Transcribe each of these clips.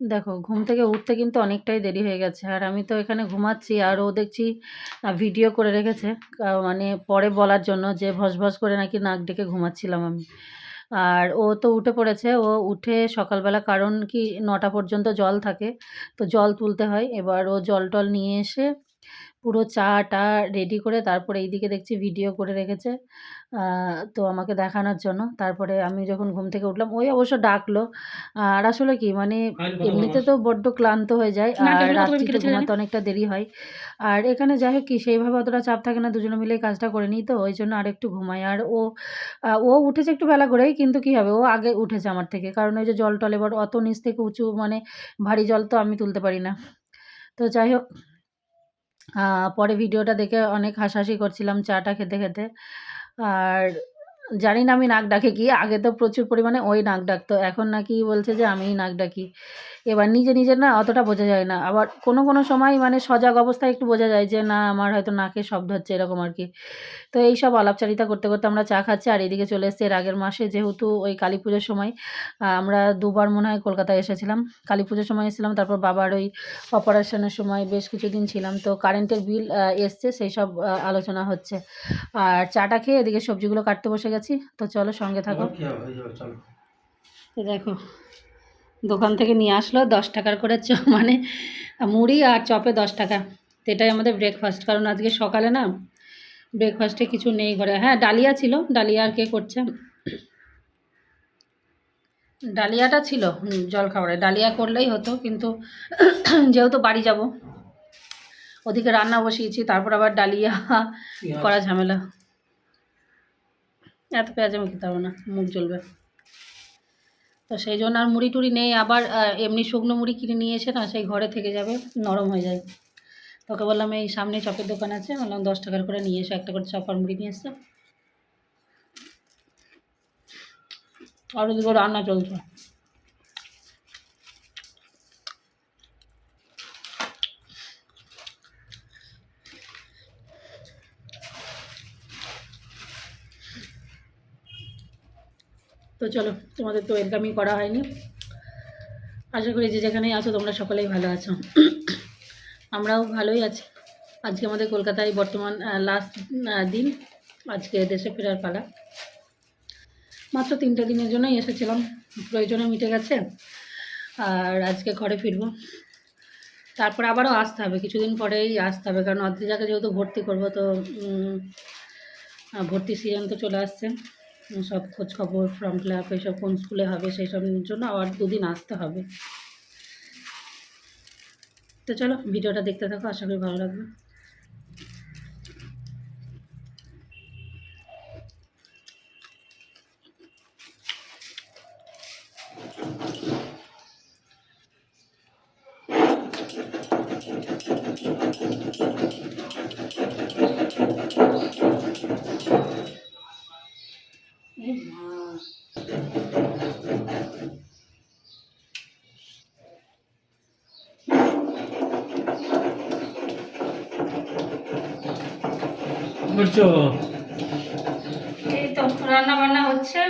দেখো, ঘুম থেকে উঠতে কিন্তু অনেকটাই দেরি হয়ে গেছে। আর আমি তো এখানে ঘুমাচ্ছি, আর ও দেখছি ভিডিও করে রেখেছে মানে পরে বলার জন্য যে ভস ভস করে নাকি নাক ডেকে ঘুমাচ্ছিলাম আমি। আর ও তো উঠে পড়েছে, ও উঠে সকালবেলা, কারণ কি নটা পর্যন্ত জল থাকে, তো জল তুলতে হয়। এবার ও জল টল নিয়ে এসে পুরো চা টা রেডি করে তারপরে এইদিকে দেখছি ভিডিও করে রেখেছে তো আমাকে দেখানোর জন্য। তারপরে আমি যখন ঘুম থেকে উঠলাম ওই অবশ্য ডাকলো। আর আসলে কি মানে এমনিতে তো বড্ড ক্লান্ত হয়ে যায় আর রাত্রিতে ঘুমাতে অনেকটা দেরি হয়। আর এখানে যাই হোক কি সেইভাবে অতটা চাপ থাকে না দুজনে মিলে কাজটা করে নিই তো ওই জন্য আর একটু ঘুমাই। আর ও ও উঠেছে একটু বেলা করেই কিন্তু কি হবে? ও আগে উঠেছে আমার থেকে কারণ ওই যে জল টল এবার অত নিচ থেকে উঁচু মানে ভারী জল তো আমি তুলতে পারি না। তো যাই হোক পরে ভিডিওটা দেখে অনেক হাসাহাসি করছিলাম চাটা খেতে খেতে। আর জানি না আমি নাক ডাকে কি, আগে তো প্রচুর পরিমাণে ওই নাক ডাকতো, এখন নাকি বলছে যে আমিই নাক ডাকি। এবার নিজে নিজের না অতটা বোঝা যায় না, আবার কোনো কোনো সময় মানে সজাগ অবস্থায় একটু বোঝা যায় যে না, আমার হয়তো নাকে শব্দ হচ্ছে এরকম আর কি। তো এই সব আলাপচারিতা করতে করতে আমরা চা খাচ্ছি, আর এদিকে চলে এসেছি এর আগের মাসে যেহেতু ওই কালী পুজোর সময় আমরা দুবার মনে হয় কলকাতায় এসেছিলাম। কালী পুজোর সময় এসেছিলাম, তারপর বাবার ওই অপারেশনের সময় বেশ কিছুদিন ছিলাম, তো কারেন্টের বিল এসছে, সেই সব আলোচনা হচ্ছে। আর চাটা খেয়ে এদিকে সবজিগুলো কাটতে বসে গেছি। তো চলো সঙ্গে থাকো। তো দেখো দোকান থেকে নিয়ে আসলো দশ টাকার করে চ মানে মুড়ি আর চপে দশ টাকা। তো এটাই আমাদের ব্রেকফাস্ট কারণ আজকে সকালে না ব্রেকফাস্টে কিছু নেই ঘরে। হ্যাঁ ডালিয়া ছিল ডালিয়া আর কে করছে? ডালিয়াটা ছিল জল খাবারে। ডালিয়া করলেই হতো কিন্তু যেহেতু বাড়ি যাব ওদিকে রান্না বসিয়েছি তারপর আবার ডালিয়া করা ঝামেলা। এত পেঁয়াজ আমি খেতে পারব না, মুখ জ্বলবে। তো সেই জন্য আর মুড়ি টুড়ি নেই, আবার এমনি শুকনো মুড়ি কিনে নিয়ে এসে না সেই ঘরে থেকে যাবে, নরম হয়ে যায়। তোকে বললাম, এই সামনে চপের দোকান আছে। বললাম, দশ টাকার করে নিয়ে এসো, একটা করে চপার মুড়ি নিয়ে এসছে আর ওদিকে রান্না চলছে। তো চলো, তোমাদের তো ওয়েলকামই করা হয়নি। আশা করি যে যেখানেই আছো, তোমরা সকলেই ভালো আছো। আমরাও ভালোই আছি। আজকে আমাদের কলকাতায় বর্তমান লাস্ট দিন। আজকে দেশে ফেরার পালা। মাত্র তিনটে দিনের জন্যই এসেছিলাম। প্রয়োজনে মিটে গেছে। আর আজকে ঘরে ফিরবো। তারপর আবারও আসতে হবে। কিছুদিন পরেই আসতে হবে। কারণ অদ্রিজাকে যেহেতু ভর্তি করব, তো ভর্তি সিজন তো চলে আসছে। সব খোঁজ খবর ফর্ম ফিল আপ এসব কোন স্কুলে হবে সেই সব জন্য আবার দুদিন আসতে হবে। তো চলো, ভিডিওটা দেখতে থাকো, আশা করি ভালো লাগবে। করছ? এই তো রান্না বান্না হচ্ছে।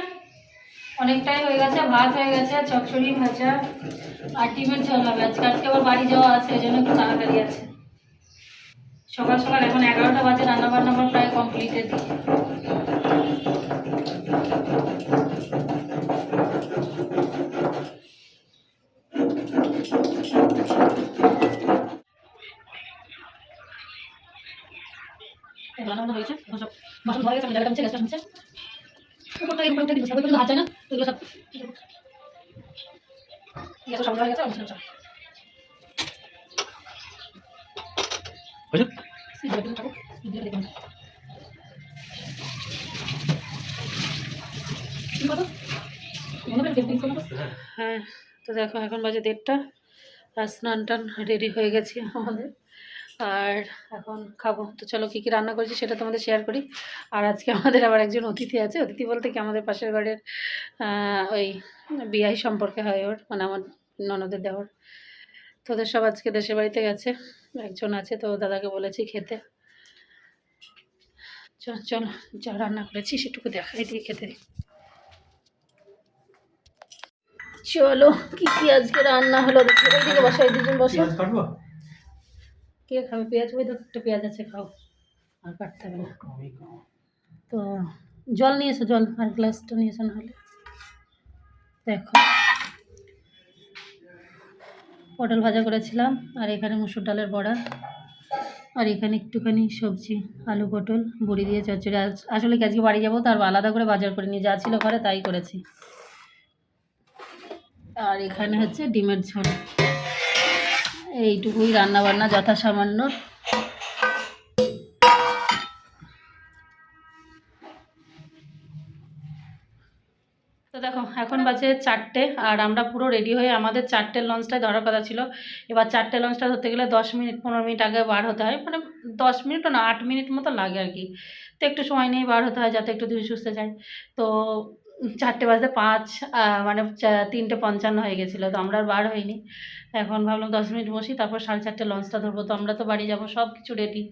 অনেকটাই হয়ে গেছে, ভাত হয়ে গেছে চকচড়ি ভাজা আর ডিমের ঝোল হবে। আজকে আজকে আবার বাড়ি যাওয়া আছে এই জন্য একটু তাড়াতাড়ি আছে। সকাল সকাল এখন এগারোটা বাজে রান্না বান্না আমার প্রায় কমপ্লিটেড রান্না বান্না হয়েছে এখন সব বাসন ধোয়া গেছে জায়গাটা মুছে গ্যাসটা মুছে উপরটা এরকম উঠে দিতে হবে হাত যায় না তো সব গ্যাসও সামনে হয়ে গেছে মুছে হয়েছে হ্যাঁ তো দেখো এখন বাজে দেড়টা আর স্নান টান রেডি হয়ে গেছি আমাদের। আর এখন খাব। তো চলো কী কী রান্না করেছি সেটা তোমাদের শেয়ার করি। আর আজকে আমাদের আবার একজন অতিথি আছে। অতিথি বলতে কি আমাদের পাশের আহ, ওই বিয়াই সম্পর্কে হয় ওর মানে আমার ননদের দেওয়ার তো ওদের সব আজকে দেশের বাড়িতে গেছে। একজন আছে তো দাদাকে বলেছি খেতে। চল চলো যা রান্না করেছি সেটুকু দেখাই দিয়ে খেতে। চলো কি কি আজকে রান্না হলো? দেখি ওইদিকে বসো এই দুজন বসো। কে খাবে? পেঁয়াজ ওই দেখো একটা পেঁয়াজ আছে খাও। আর কাটতে হবে না। তো জল নিয়ে এসো জল আর গ্লাসটা নিয়ে এসো নাহলে দেখো। পটল ভাজা করেছিলাম আর এখানে মুসুর ডালের বড়া। আর এখানে একটুখানি সবজি আলু পটল বড়ি দিয়ে চচ্চড়ি। আসলে কি আজকে বাড়ি যাব? তার আলাদা করে বাজার করে নিয়ে যা ছিল ঘরে তাই করেছি। আর এখানে হচ্ছে ডিমের ঝোল। এইটুকুই রান্না বান্না যথাসামান্য। তো দেখো, এখন বাজে চারটে আর আমরা পুরো রেডি হয়ে আমাদের চারটে লঞ্চটায় ধরার কথা ছিল। এবার চারটে লঞ্চটা ধরতে গেলে দশ মিনিট, পনেরো মিনিট আগে বার হতে হয়। মানে দশ মিনিটও না, আট মিনিট মতো লাগে আর কি। তো একটু সময় নিয়েই বার হতে হয় যাতে একটু ধীরে সুস্থে যায়। তো চারটে বাজতে পাঁচ মানে তিনটে পঞ্চান্ন হয়ে গেছিল, তো আমরা আর বার হইনি। এখন ভাবলাম দশ মিনিট বসি, তারপর সাড়ে চারটে লঞ্চটা ধরবো, তো আমরা তো বাড়ি যাব, সব কিছু রেডি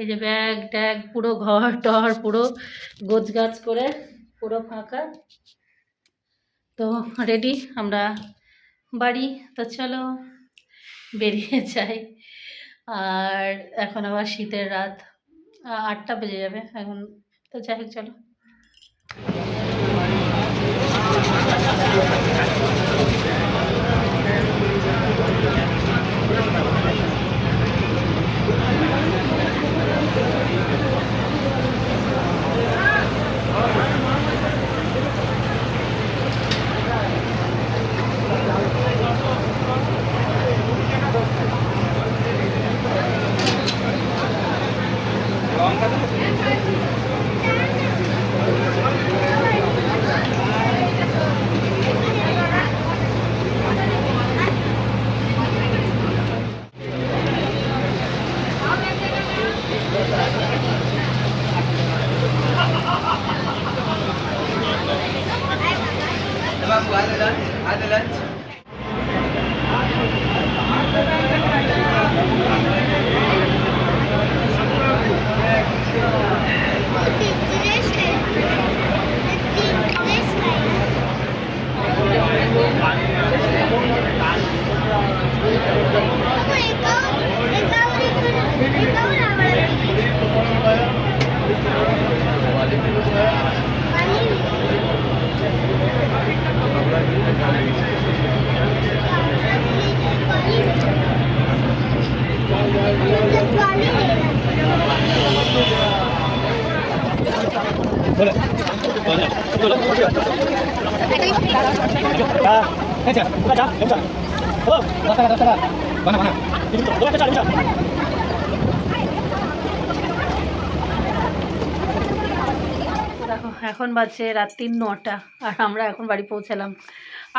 এই যে ব্যাগ ট্যাগ পুরো ঘর, টর, পুরো গোছ গাছ করে, পুরো ফাঁকা। তো রেডি আমরা বাড়ি, তো চলো, বেরিয়ে যাই। আর এখন আবার শীতের রাত আটটা বেজে যাবে, এখন, তো যাই হোক, চলো। Thank you. Diba po, ano lunch? Lunch? এখন বাজছে রাত্রির নটা, আর আমরা এখন বাড়ি পৌঁছালাম।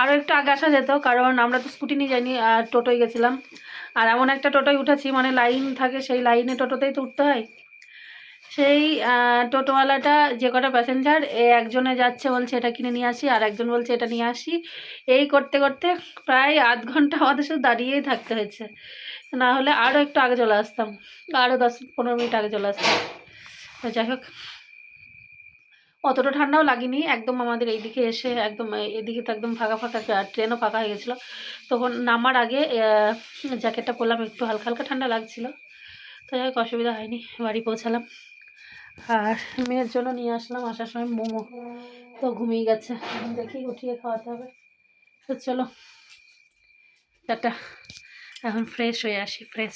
আরও একটু আগে আসা যেত, কারণ আমরা তো স্কুটি নিয়ে যাইনি, আর টোটোয় গেছিলাম। আর এমন একটা টোটোয় উঠেছি মানে লাইন থাকে, সেই লাইনে টোটোতেই তো উঠতে হয়। সেই টোটোওয়ালাটা যে কটা প্যাসেঞ্জার এ একজনে যাচ্ছে বলছে, এটা কিনে নিয়ে আসি, আর একজন বলছে, এটা নিয়ে আসি। এই করতে করতে প্রায় আধ ঘণ্টা আমাদের শুধু দাঁড়িয়েই থাকতে হয়েছে। না হলে আরও একটু আগে চলে আসতাম। আরও দশ পনেরো মিনিট আগে চলে আসতাম। তো যাই হোক, অতটা ঠান্ডাও লাগেনি। একদম আমাদের এইদিকে এসে একদম, এদিকে তো একদম ফাঁকা ফাঁকা, ট্রেনও ফাঁকা হয়ে গেছিল। তখন নামার আগে জ্যাকেটটা পরলাম, একটু হালকা হালকা ঠান্ডা লাগছিল। তো যাই হোক, অসুবিধা হয়নি। বাড়ি পৌঁছালাম। আর মেয়ের জন্য নিয়ে আসলাম, আসার সময় মোমো। তো ঘুমিয়ে গেছে। দেখি উঠিয়ে খাওয়াতে হবে। তো চলো, টাটা। এখন ফ্রেশ হয়ে আসি ফ্রেশ